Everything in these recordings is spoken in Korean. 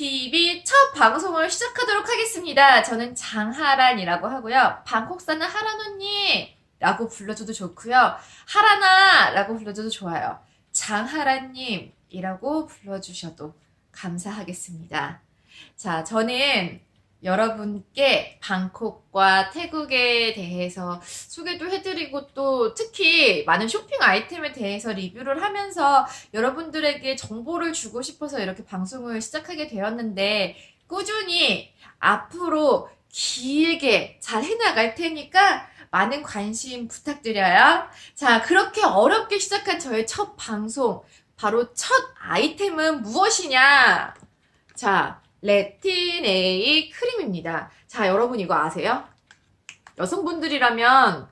TV 첫 방송을 시작하도록 하겠습니다. 저는 장하란이라고 하고요. 방콕 사는 하란 언니 라고 불러줘도 좋고요. 하란아라고 불러줘도 좋아요. 장하란님 이라고 불러주셔도 감사하겠습니다. 자, 저는 여러분께 방콕과 태국에 대해서 소개도 해드리고 또 특히 많은 쇼핑 아이템에 대해서 리뷰를 하면서 여러분들에게 정보를 주고 싶어서 이렇게 방송을 시작하게 되었는데 꾸준히 앞으로 길게 잘 해나갈 테니까 많은 관심 부탁드려요. 자, 그렇게 어렵게 시작한 저의 첫 방송, 바로 첫 아이템은 무엇이냐? 자, 레틴 A 크림입니다. 자, 여러분 이거 아세요? 여성분들이라면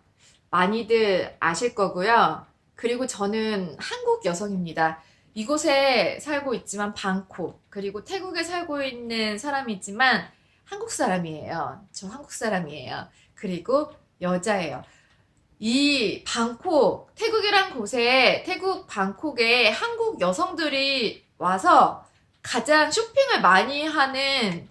많이들 아실 거고요. 그리고 저는 한국 여성입니다. 이곳에 살고 있지만 방콕, 그리고 태국에 살고 있는 사람이지만 한국 사람이에요. 저 한국 사람이에요. 그리고 여자예요. 이 방콕, 태국이란 곳에, 태국 방콕에 한국 여성들이 와서 가장 쇼핑을 많이 하는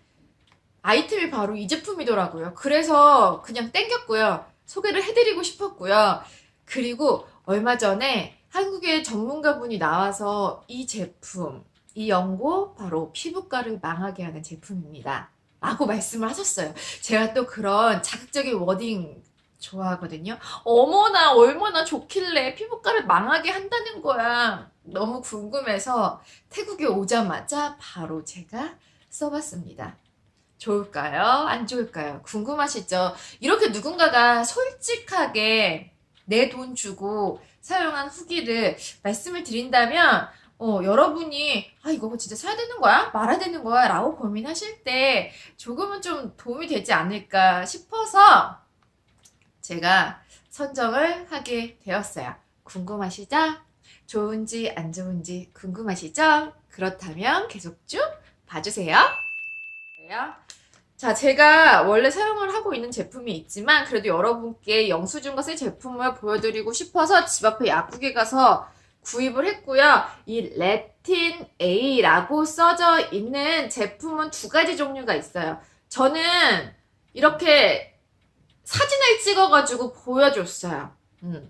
아이템이 바로 이 제품이더라고요. 그래서 그냥 땡겼고요. 소개를 해드리고 싶었고요. 그리고 얼마 전에 한국의 전문가분이 나와서 이 제품, 이 연고 바로 피부과를 망하게 하는 제품입니다. 라고 말씀을 하셨어요. 제가 또 그런 자극적인 워딩 좋아하거든요. 어머나, 얼마나 좋길래 피부과를 망하게 한다는 거야. 너무 궁금해서 태국에 오자마자 바로 제가 써봤습니다. 좋을까요? 안 좋을까요? 궁금하시죠? 이렇게 누군가가 솔직하게 내 돈 주고 사용한 후기를 말씀을 드린다면 어, 여러분이 아 이거 진짜 사야 되는 거야? 말아야 되는 거야? 라고 고민하실 때 조금은 좀 도움이 되지 않을까 싶어서 제가 선정을 하게 되었어요. 궁금하시죠? 좋은지 안 좋은지 궁금하시죠? 그렇다면 계속 쭉 봐주세요. 자, 제가 원래 사용을 하고 있는 제품이 있지만 그래도 여러분께 영수증과 새 제품을 보여드리고 싶어서 집 앞에 약국에 가서 구입을 했고요. 이 레틴 A라고 써져 있는 제품은 두 가지 종류가 있어요. 저는 이렇게 사진을 찍어가지고 보여줬어요. 음,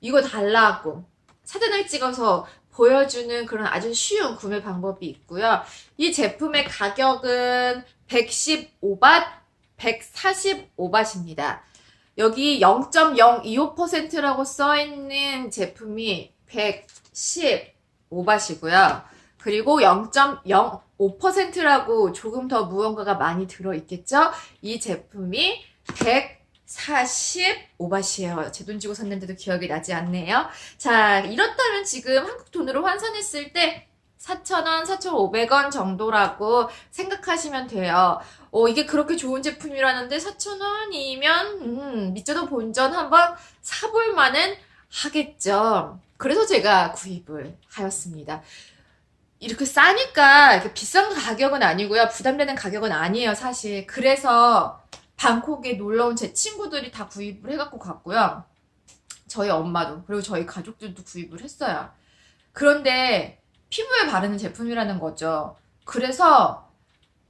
이거 달라고. 사진을 찍어서 보여주는 그런 아주 쉬운 구매 방법이 있고요. 이 제품의 가격은 115밭, 145밭입니다. 여기 0.025%라고 써있는 제품이 115밭이고요. 그리고 0.05%라고 조금 더 무언가가 많이 들어있겠죠? 이 제품이 145밭이에요. 제 돈 주고 샀는데도 기억이 나지 않네요. 자, 이렇다면 지금 한국 돈으로 환산했을 때 4,000원, 4,500원 정도라고 생각하시면 돼요. 어, 이게 그렇게 좋은 제품이라는데 4,000원이면, 음, 밑저도 본전 한번 사볼 만은 하겠죠. 그래서 제가 구입을 하였습니다. 이렇게 싸니까 이렇게 비싼 가격은 아니고요. 부담되는 가격은 아니에요, 사실. 그래서 방콕에 놀러 온 제 친구들이 다 구입을 해갖고 갔고요. 저희 엄마도, 그리고 저희 가족들도 구입을 했어요. 그런데 피부에 바르는 제품이라는 거죠. 그래서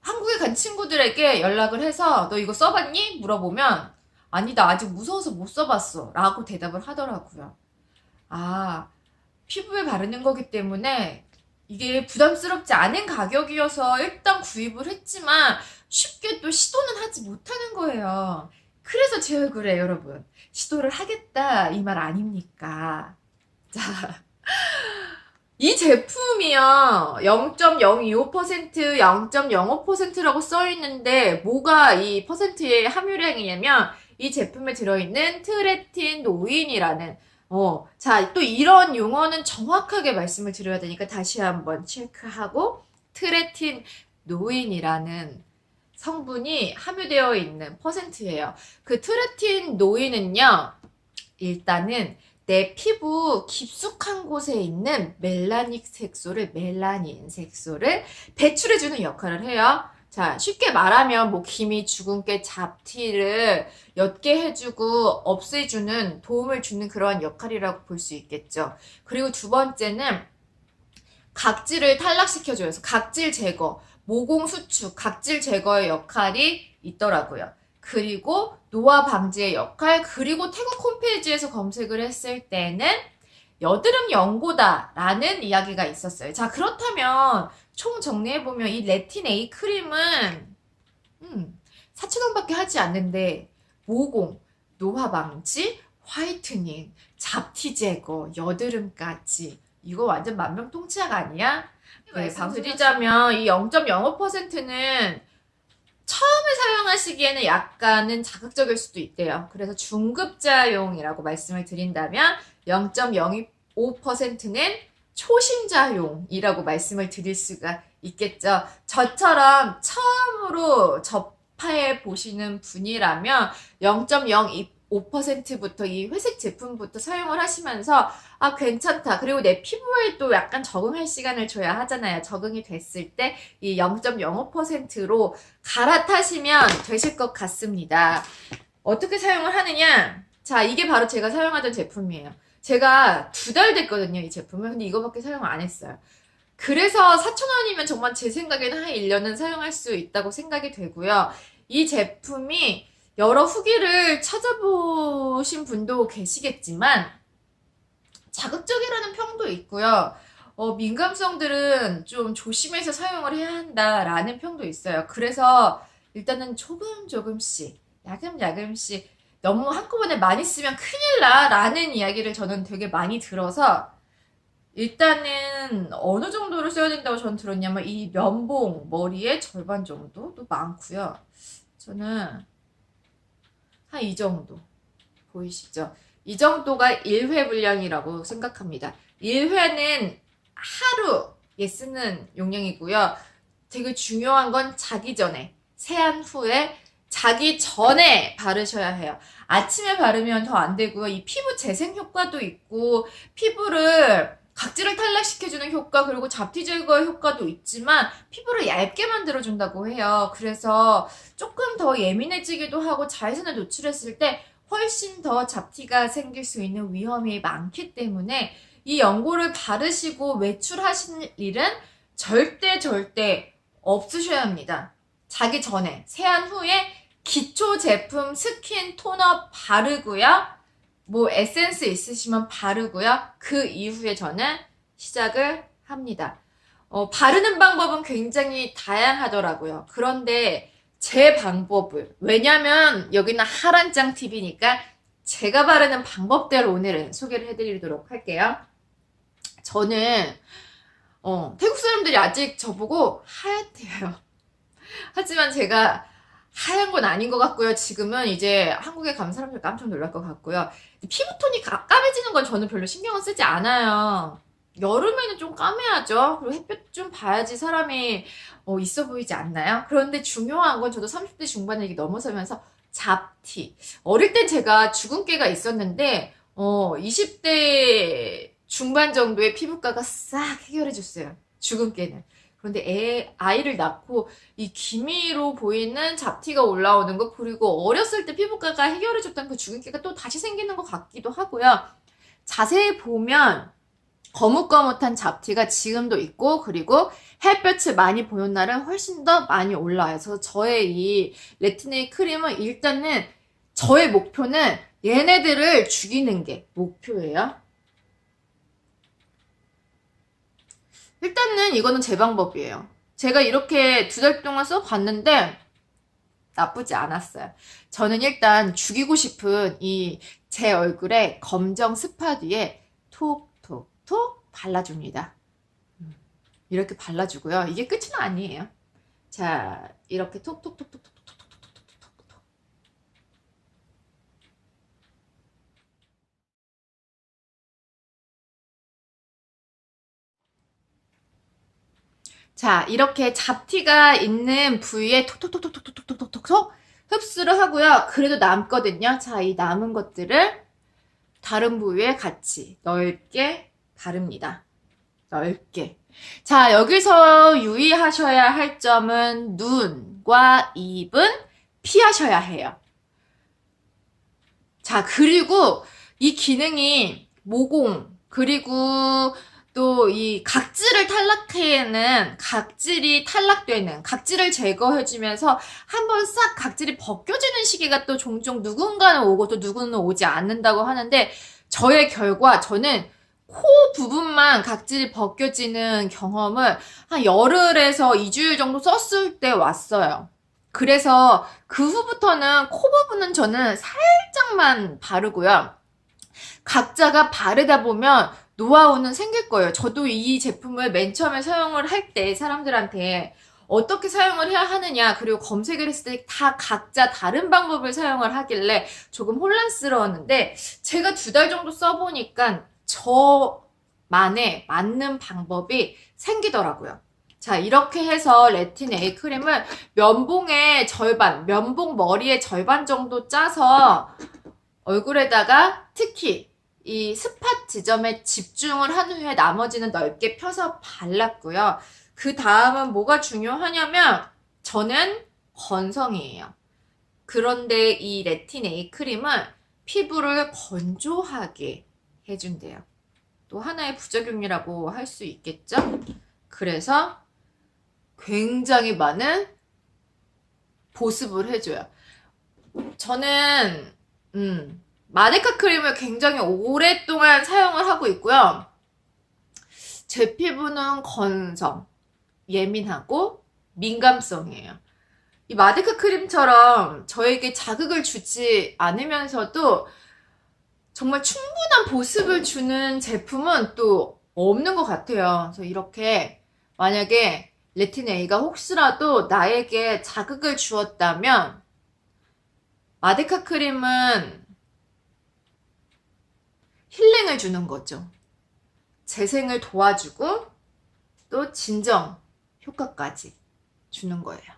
한국에 간 친구들에게 연락을 해서 너 이거 써봤니? 물어보면 아니, 나 아직 무서워서 못 써봤어. 라고 대답을 하더라고요. 아, 피부에 바르는 거기 때문에 이게 부담스럽지 않은 가격이어서 일단 구입을 했지만 쉽게 또 시도는 하지 못하는 거예요. 그래서 제 얼굴에 여러분 시도를 하겠다 이 말 아닙니까? 자, 이 제품이요 0.025% 0.05%라고 써 있는데 뭐가 이 퍼센트의 함유량이냐면 이 제품에 들어 있는 트레틴 노인이라는 어, 자, 또 이런 용어는 정확하게 말씀을 드려야 되니까 다시 한번 체크하고 트레틴 노인이라는 성분이 함유되어 있는 퍼센트예요. 그 트레틴 노인은요, 일단은 내 피부 깊숙한 곳에 있는 멜라닉 색소를, 멜라닌 색소를 배출해 주는 역할을 해요. 자, 쉽게 말하면 뭐 기미, 주근깨, 잡티를 옅게 해주고 없애주는 도움을 주는 그러한 역할이라고 볼 수 있겠죠. 그리고 두 번째는 각질을 탈락시켜줘요. 그래서 각질 제거. 모공 수축, 각질 제거의 역할이 있더라고요. 그리고 노화 방지의 역할, 그리고 태국 홈페이지에서 검색을 했을 때는 여드름 연고다라는 이야기가 있었어요. 자, 그렇다면 총 정리해보면 이 레틴 A 크림은, 음, 4,000원밖에 하지 않는데, 모공, 노화 방지, 화이트닝, 잡티 제거, 여드름까지. 이거 완전 만병통치약 아니야? 네, 말씀드리자면 이 0.05%는 처음에 사용하시기에는 약간은 자극적일 수도 있대요. 그래서 중급자용이라고 말씀을 드린다면 0.05%는 초심자용이라고 말씀을 드릴 수가 있겠죠. 저처럼 처음으로 접해 보시는 분이라면 0.02%부터 이 회색 제품부터 사용을 하시면서 아 괜찮다. 그리고 내 피부에 또 약간 적응할 시간을 줘야 하잖아요. 적응이 됐을 때 이 0.05%로 갈아타시면 되실 것 같습니다. 어떻게 사용을 하느냐? 자, 이게 바로 제가 사용하던 제품이에요. 제가 두 달 됐거든요, 이 제품을. 근데 이거밖에 사용을 안 했어요. 그래서 4,000원이면 정말 제 생각에는 한 1년은 사용할 수 있다고 생각이 되고요. 이 제품이 여러 후기를 찾아보신 분도 계시겠지만, 자극적이라는 평도 있고요. 어, 민감성들은 좀 조심해서 사용을 해야 한다라는 평도 있어요. 그래서 일단은 조금 조금씩, 야금야금씩 너무 한꺼번에 많이 쓰면 큰일 나 라는 이야기를 저는 되게 많이 들어서 일단은 어느 정도를 써야 된다고 저는 들었냐면 이 면봉 머리의 절반 정도도 많고요. 저는 한 이 정도 보이시죠? 이 정도가 1회 분량이라고 생각합니다. 1회는 하루에 쓰는 용량이고요. 되게 중요한 건 자기 전에, 세안 후에, 자기 전에 바르셔야 해요. 아침에 바르면 더 안 되고요. 이 피부 재생 효과도 있고, 피부를 각질을 탈락시켜주는 효과, 그리고 잡티 제거 효과도 있지만, 피부를 얇게 만들어준다고 해요. 그래서 조금 더 예민해지기도 하고, 자외선에 노출했을 때 훨씬 더 잡티가 생길 수 있는 위험이 많기 때문에, 이 연고를 바르시고 외출하실 일은 절대 절대 없으셔야 합니다. 자기 전에 세안 후에 기초 제품 스킨 토너 바르고요. 뭐 에센스 있으시면 바르고요. 그 이후에 저는 시작을 합니다. 어, 바르는 방법은 굉장히 다양하더라고요. 그런데 제 방법을 왜냐면 여기는 하란짱 TV니까 제가 바르는 방법대로 오늘은 소개를 해드리도록 할게요. 저는 어, 태국 사람들이 아직 저보고 하얗대요. 하지만 제가 하얀 건 아닌 것 같고요. 지금은 이제 한국에 가면 사람들 깜짝 놀랄 것 같고요. 피부톤이 가- 까매지는 건 저는 별로 신경을 쓰지 않아요. 여름에는 좀 까매야죠. 그리고 햇볕 좀 봐야지 사람이 어, 있어 보이지 않나요? 그런데 중요한 건 저도 30대 중반을 이렇게 넘어서면서 잡티. 어릴 땐 제가 주근깨가 있었는데 어, 20대 중반 정도의 피부과가 싹 해결해 줬어요. 주근깨는. 그런데 애, 아이를 낳고 이 기미로 보이는 잡티가 올라오는 거 그리고 어렸을 때 피부과가 해결해 줬던 그 주근깨가 또 다시 생기는 것 같기도 하고요. 자세히 보면 거뭇거뭇한 잡티가 지금도 있고 그리고 햇볕을 많이 보는 날은 훨씬 더 많이 올라와요. 그래서 저의 이 레티네이 크림은 일단은 저의 목표는 얘네들을 죽이는 게 목표예요. 일단은 이거는 제 방법이에요. 제가 이렇게 두 달 동안 써봤는데 나쁘지 않았어요. 저는 일단 죽이고 싶은 이 제 얼굴에 검정 스팟 위에 톡톡톡 발라줍니다. 음, 이렇게 발라주고요. 이게 끝은 아니에요. 자, 이렇게 톡톡톡톡톡 자, 이렇게 잡티가 있는 부위에 톡톡톡톡톡톡톡톡톡 흡수를 하고요. 그래도 남거든요. 자, 이 남은 것들을 다른 부위에 같이 넓게 바릅니다. 넓게. 자, 여기서 유의하셔야 할 점은 눈과 입은 피하셔야 해요. 자, 그리고 이 기능이 모공, 그리고 또 이 각질을 탈락해는 각질이 탈락되는 각질을 제거해주면서 한번 싹 각질이 벗겨지는 시기가 또 종종 누군가는 오고 또 누구는 오지 않는다고 하는데 저의 결과 저는 코 부분만 각질이 벗겨지는 경험을 한 열흘에서 2주일 정도 썼을 때 왔어요. 그래서 그 후부터는 코 부분은 저는 살짝만 바르고요. 각자가 바르다 보면 노하우는 생길 거예요. 저도 이 제품을 맨 처음에 사용을 할 때 사람들한테 어떻게 사용을 해야 하느냐, 그리고 검색을 했을 때 다 각자 다른 방법을 사용을 하길래 조금 혼란스러웠는데, 제가 두 달 정도 써보니까 저만의 맞는 방법이 생기더라고요. 자, 이렇게 해서 레틴 A 크림을 면봉의 절반, 면봉 머리의 절반 정도 짜서 얼굴에다가 특히 이 스팟 지점에 집중을 한 후에 나머지는 넓게 펴서 발랐고요. 그 다음은 뭐가 중요하냐면 저는 건성이에요. 그런데 이 레틴 A 크림은 피부를 건조하게 해준대요. 또 하나의 부작용이라고 할 수 있겠죠? 그래서 굉장히 많은 보습을 해줘요. 저는 음, 마데카 크림을 굉장히 오랫동안 사용을 하고 있고요. 제 피부는 건성, 예민하고 민감성이에요. 이 마데카 크림처럼 저에게 자극을 주지 않으면서도 정말 충분한 보습을 주는 제품은 또 없는 것 같아요. 그래서 이렇게 만약에 레틴 A가 혹시라도 나에게 자극을 주었다면 마데카 크림은 힐링을 주는 거죠. 재생을 도와주고 또 진정 효과까지 주는 거예요.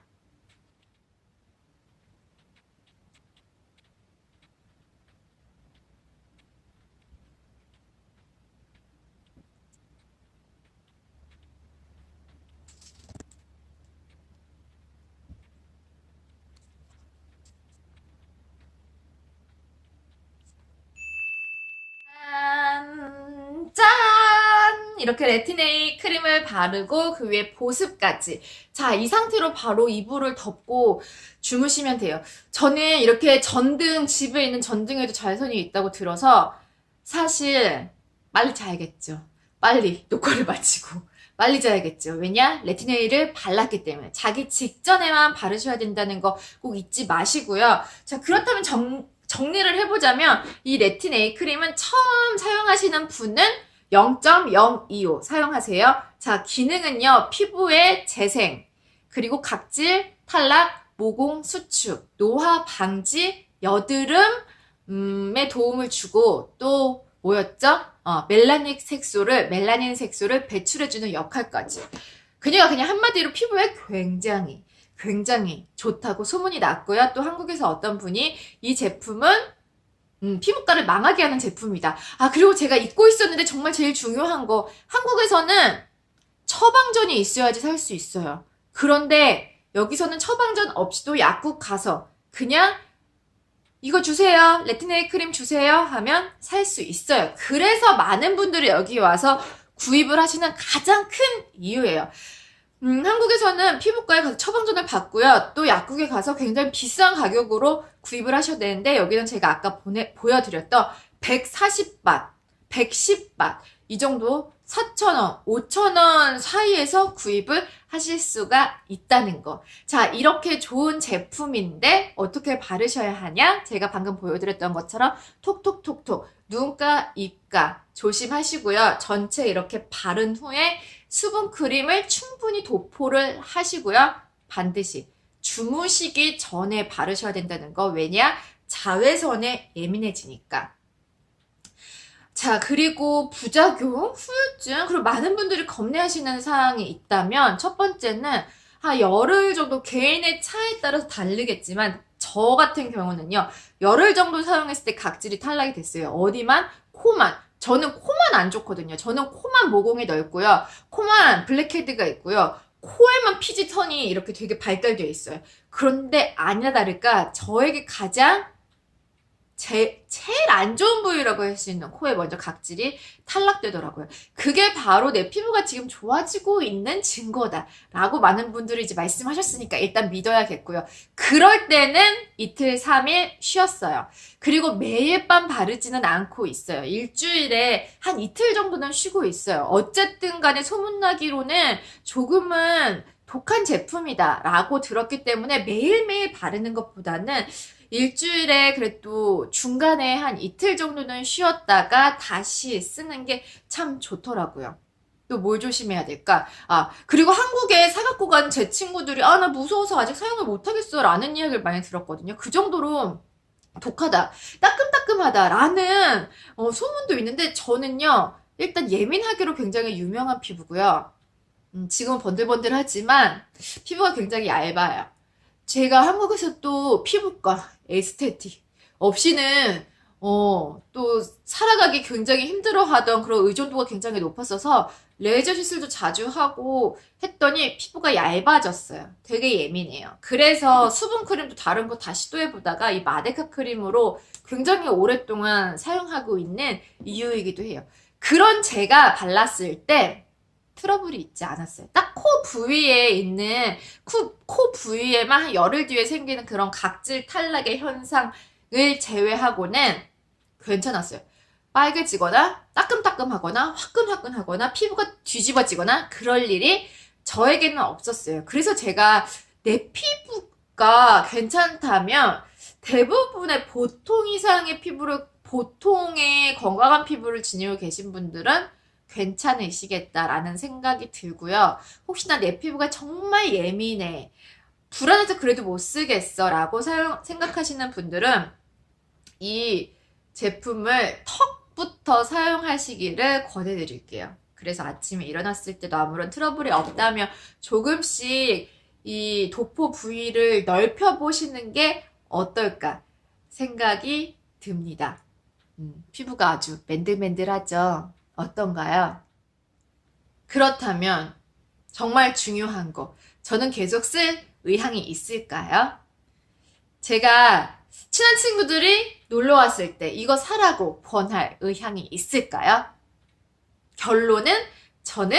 이렇게 레티네이 크림을 바르고 그 위에 보습까지. 자, 이 상태로 바로 이불을 덮고 주무시면 돼요. 저는 이렇게 전등, 집에 있는 전등에도 자외선이 있다고 들어서 사실 빨리 자야겠죠. 빨리 녹화를 마치고. 빨리 자야겠죠. 왜냐? 레티네이를 발랐기 때문에. 자기 직전에만 바르셔야 된다는 거 꼭 잊지 마시고요. 자, 그렇다면 정, 정리를 해보자면 이 레틴 A 크림은 처음 사용하시는 분은 0.025 사용하세요. 자, 기능은요, 피부의 재생, 그리고 각질, 탈락, 모공 수축, 노화 방지, 여드름에 도움을 주고 또 뭐였죠? 어, 멜라닉 색소를, 멜라닌 색소를 배출해주는 역할까지. 그녀가 그냥 한마디로 피부에 굉장히 굉장히 좋다고 소문이 났고요. 또 한국에서 어떤 분이 이 제품은 음, 피부과를 망하게 하는 제품이다. 아, 그리고 제가 잊고 있었는데 정말 제일 중요한 거. 한국에서는 처방전이 있어야지 살 수 있어요. 그런데 여기서는 처방전 없이도 약국 가서 그냥 이거 주세요. 레티네이 크림 주세요. 하면 살 수 있어요. 그래서 많은 분들이 여기 와서 구입을 하시는 가장 큰 이유예요. 음, 한국에서는 피부과에 가서 처방전을 받고요. 또 약국에 가서 굉장히 비싼 가격으로 구입을 하셔야 되는데 여기는 제가 아까 보내, 보여드렸던 140밭, 110밭 이 정도 4,000원, 5,000원 사이에서 구입을 하실 수가 있다는 거. 자, 이렇게 좋은 제품인데 어떻게 바르셔야 하냐? 제가 방금 보여드렸던 것처럼 톡톡톡톡 눈가, 입가 조심하시고요. 전체 이렇게 바른 후에 수분 크림을 충분히 도포를 하시고요. 반드시 주무시기 전에 바르셔야 된다는 거. 왜냐? 자외선에 예민해지니까. 자, 그리고 부작용, 후유증, 그리고 많은 분들이 겁내하시는 사항이 있다면, 첫 번째는 한 열흘 정도 개인의 차에 따라서 다르겠지만, 저 같은 경우는요, 열흘 정도 사용했을 때 각질이 탈락이 됐어요. 어디만? 코만. 저는 코만 안 좋거든요. 저는 코만 모공이 넓고요. 코만 블랙헤드가 있고요. 코에만 피지선이 이렇게 되게 발달되어 있어요. 그런데 아니나 다를까 저에게 가장 제, 제일 안 좋은 부위라고 할 수 있는 코에 먼저 각질이 탈락되더라고요. 그게 바로 내 피부가 지금 좋아지고 있는 증거다. 라고 많은 분들이 이제 말씀하셨으니까 일단 믿어야겠고요. 그럴 때는 이틀, 3일 쉬었어요. 그리고 매일 밤 바르지는 않고 있어요. 일주일에 한 이틀 정도는 쉬고 있어요. 어쨌든 간에 소문나기로는 조금은 독한 제품이다 라고 들었기 때문에 매일매일 바르는 것보다는 일주일에 그래도 중간에 한 이틀 정도는 쉬었다가 다시 쓰는 게 참 좋더라고요. 또 뭘 조심해야 될까? 아, 그리고 한국에 사갖고 간 제 친구들이, 아, 나 무서워서 아직 사용을 못하겠어. 라는 이야기를 많이 들었거든요. 그 정도로 독하다, 따끔따끔하다. 라는 어, 소문도 있는데, 저는요, 일단 예민하기로 굉장히 유명한 피부고요. 음, 지금은 번들번들하지만, 피부가 굉장히 얇아요. 제가 한국에서 또 피부과, 에스테틱 없이는 어, 또 살아가기 굉장히 힘들어하던 그런 의존도가 굉장히 높았어서 레이저 시술도 자주 하고 했더니 피부가 얇아졌어요. 되게 예민해요. 그래서 수분 크림도 다른 거 다 시도해보다가 이 마데카 크림으로 굉장히 오랫동안 사용하고 있는 이유이기도 해요. 그런 제가 발랐을 때 트러블이 있지 않았어요. 딱 코 부위에 있는 코, 코 부위에만 한 열흘 뒤에 생기는 그런 각질 탈락의 현상을 제외하고는 괜찮았어요. 빨개지거나 따끔따끔하거나 화끈화끈하거나 피부가 뒤집어지거나 그럴 일이 저에게는 없었어요. 그래서 제가 내 피부가 괜찮다면 대부분의 보통 이상의 피부를 보통의 건강한 피부를 지니고 계신 분들은 괜찮으시겠다라는 생각이 들고요. 혹시나 내 피부가 정말 예민해. 불안해서 그래도 못 쓰겠어 라고 생각하시는 분들은 이 제품을 턱부터 사용하시기를 권해드릴게요. 그래서 아침에 일어났을 때도 아무런 트러블이 없다면 조금씩 이 도포 부위를 넓혀 보시는 게 어떨까 생각이 듭니다. 음, 피부가 아주 맨들맨들하죠? 어떤가요? 그렇다면 정말 중요한 거. 저는 계속 쓸 의향이 있을까요? 제가 친한 친구들이 놀러 왔을 때 이거 사라고 권할 의향이 있을까요? 결론은 저는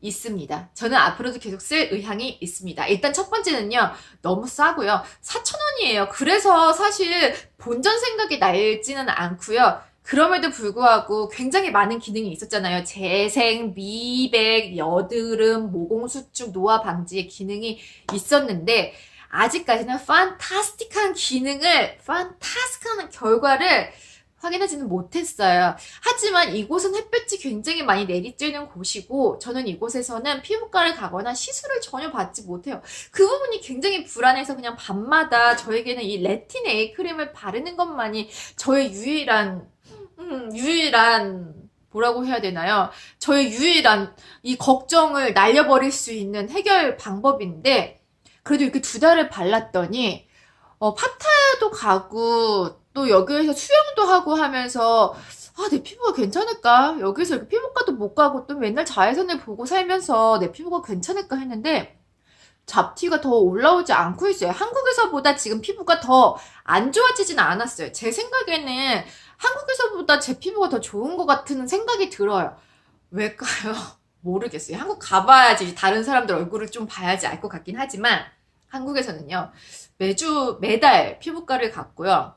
있습니다. 저는 앞으로도 계속 쓸 의향이 있습니다. 일단 첫 번째는요, 너무 싸고요. 4,000원이에요. 그래서 사실 본전 생각이 날지는 않고요. 그럼에도 불구하고 굉장히 많은 기능이 있었잖아요. 재생, 미백, 여드름, 모공 수축, 노화 방지의 기능이 있었는데, 아직까지는 판타스틱한 기능을, 판타스틱한 결과를 확인하지는 못했어요. 하지만 이곳은 햇볕이 굉장히 많이 내리쬐는 곳이고, 저는 이곳에서는 피부과를 가거나 시술을 전혀 받지 못해요. 그 부분이 굉장히 불안해서 그냥 밤마다 저에게는 이 레틴 A 크림을 바르는 것만이 저의 유일한, 음, 유일한, 뭐라고 해야 되나요? 저의 유일한 이 걱정을 날려버릴 수 있는 해결 방법인데, 그래도 이렇게 두 달을 발랐더니, 어, 파타야도 가고, 또 여기에서 수영도 하고 하면서, 아, 내 피부가 괜찮을까? 여기서 이렇게 피부과도 못 가고 또 맨날 자외선을 보고 살면서 내 피부가 괜찮을까 했는데, 잡티가 더 올라오지 않고 있어요. 한국에서보다 지금 피부가 더 안 좋아지진 않았어요. 제 생각에는 한국에서보다 제 피부가 더 좋은 것 같은 생각이 들어요. 왜일까요? 모르겠어요. 한국 가봐야지 다른 사람들 얼굴을 좀 봐야지 알 것 같긴 하지만 한국에서는요. 매주 매달 피부과를 갔고요.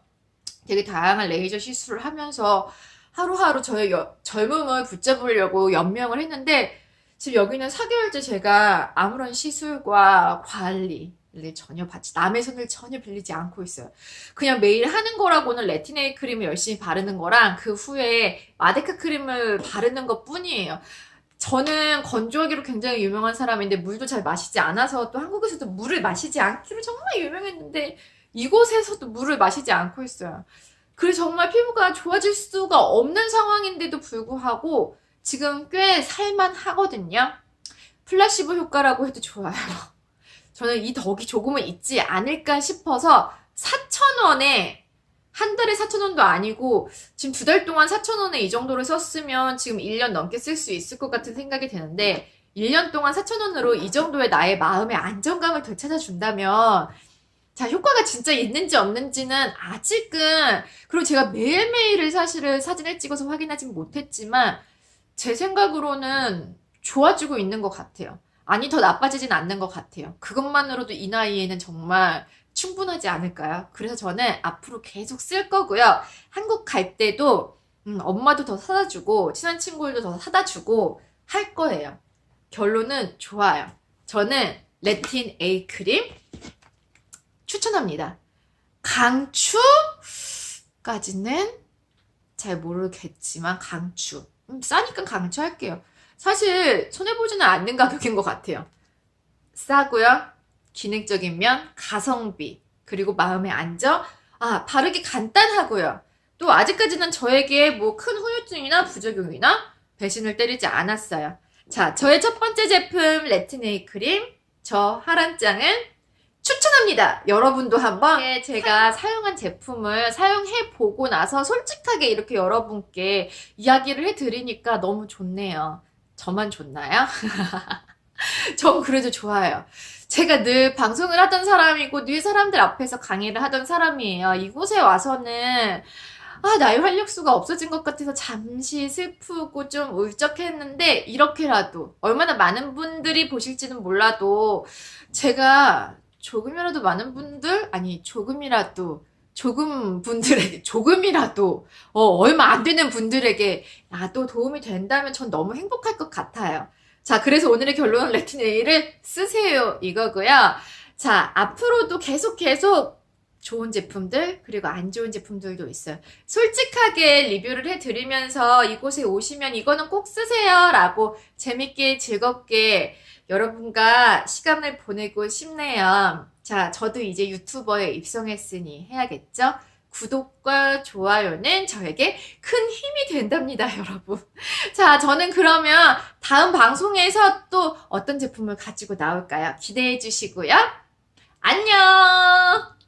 되게 다양한 레이저 시술을 하면서 하루하루 저의 여- 젊음을 붙잡으려고 연명을 했는데 지금 여기는 4개월째 제가 아무런 시술과 관리 를 전혀 받지 남의 손을 전혀 빌리지 않고 있어요. 그냥 매일 하는 거라고는 레티네이 크림을 열심히 바르는 거랑 그 후에 마데카 크림을 바르는 것 뿐이에요. 저는 건조하기로 굉장히 유명한 사람인데 물도 잘 마시지 않아서 또 한국에서도 물을 마시지 않기로 정말 유명했는데 이곳에서도 물을 마시지 않고 있어요. 그래서 정말 피부가 좋아질 수가 없는 상황인데도 불구하고 지금 꽤 살만 하거든요. 플라시보 효과라고 해도 좋아요. 저는 이 덕이 조금은 있지 않을까 싶어서 4,000원에 한 달에 4,000원도 아니고 지금 두 달 동안 4,000원에 이 정도를 썼으면 지금 1년 넘게 쓸 수 있을 것 같은 생각이 드는데 1년 동안 4,000원으로 이 정도의 나의 마음의 안정감을 되찾아준다면 자, 효과가 진짜 있는지 없는지는 아직은, 그리고 제가 매일매일을 사실은 사진을 찍어서 확인하진 못했지만, 제 생각으로는 좋아지고 있는 것 같아요. 아니, 더 나빠지진 않는 것 같아요. 그것만으로도 이 나이에는 정말 충분하지 않을까요? 그래서 저는 앞으로 계속 쓸 거고요. 한국 갈 때도, 음, 엄마도 더 사다 주고, 친한 친구들도 더 사다 주고, 할 거예요. 결론은 좋아요. 저는 레틴 A 크림 추천합니다. 강추까지는 잘 모르겠지만 강추. 음, 싸니까 강추 할게요. 사실 손해보지는 않는 가격인 것 같아요. 싸고요. 기능적인 면, 가성비, 그리고 마음의 안정. 아, 바르기 간단하고요. 또 아직까지는 저에게 뭐 큰 후유증이나 부작용이나 배신을 때리지 않았어요. 자, 저의 첫 번째 제품 레티네이 크림 저 하란짱은 추천합니다. 여러분도 한번 예, 제가 사용한 제품을 사용해 보고 나서 솔직하게 이렇게 여러분께 이야기를 해 드리니까 너무 좋네요. 저만 좋나요? 전 그래도 좋아요. 제가 늘 방송을 하던 사람이고 늘 사람들 앞에서 강의를 하던 사람이에요. 이곳에 와서는 아, 나의 활력소가 없어진 것 같아서 잠시 슬프고 좀 울적했는데, 이렇게라도, 얼마나 많은 분들이 보실지는 몰라도, 제가 조금이라도 많은 분들, 아니, 조금이라도, 조금 분들에게, 조금이라도, 어, 얼마 안 되는 분들에게, 나도 도움이 된다면 전 너무 행복할 것 같아요. 자, 그래서 오늘의 결론은 레티네일을 쓰세요. 이거고요. 자, 앞으로도 계속 계속 좋은 제품들 그리고 안 좋은 제품들도 있어요. 솔직하게 리뷰를 해드리면서 이곳에 오시면 이거는 꼭 쓰세요라고 재밌게 즐겁게 여러분과 시간을 보내고 싶네요. 자, 저도 이제 유튜버에 입성했으니 해야겠죠? 구독과 좋아요는 저에게 큰 힘이 된답니다, 여러분. 자, 저는 그러면 다음 방송에서 또 어떤 제품을 가지고 나올까요? 기대해 주시고요. 안녕!